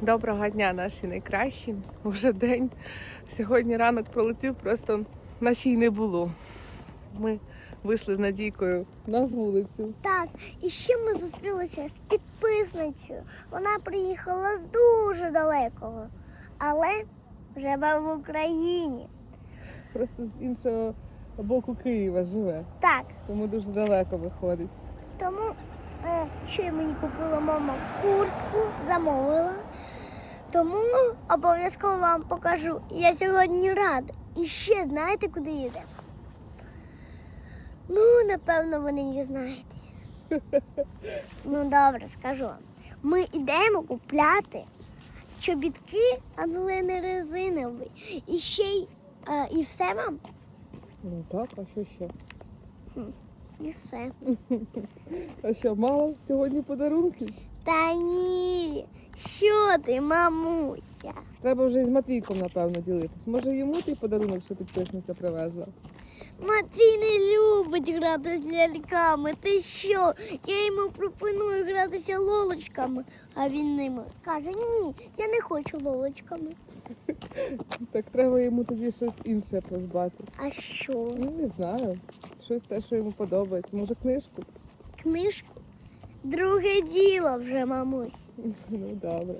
Доброго дня, наші найкращі. Уже день. Сьогодні ранок пролетів, просто наче й не було. Ми вийшли з Надійкою на вулицю. Так, і ще ми зустрілися з підписницею. Вона приїхала з дуже далекого, але живе в Україні. Просто з іншого боку Києва живе, Так, тому дуже далеко виходить. тому е, ще мені купила мама куртку, замовила. Тому обов'язково вам покажу. Я сьогодні рада. І ще знаєте, куди їдемо? Ну, напевно, ви не дізнаєтесь. Ну, добре, скажу вам. Ми йдемо купляти чобітки, але не резинові. І ще й е, і все вам? Ну так, а що ще? І все. А що, мало сьогодні подарунків? Та ні. Що ти, мамуся? Треба вже із Матвійком, напевно, ділитись. Може йому той подарунок, що підписниця привезла? Матвій не любить грати з ляльками. Ти що? Я йому пропоную гратися лолочками, а він ними скаже: ні, я не хочу лолочками. Так треба йому тоді щось інше придбати. А що? Ну, не знаю. Щось те, що йому подобається. Може, книжку? Книжку? Друге діло вже, мамусь. Ну, добре.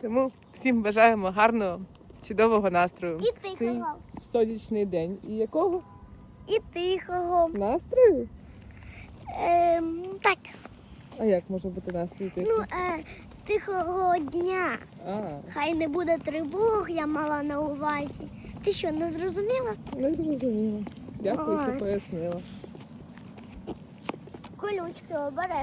Тому всім бажаємо гарного, чудового настрою. І Цей тихого. сонячний день. І якого І тихого. настрою? Ем, так, А як може бути настрій тихий? ну, е, тихого дня. А, Хай не буде тривог, я мала на увазі. Ти що, не зрозуміла? не зрозуміло. Дякую, що Ой. пояснила. Колючки обере.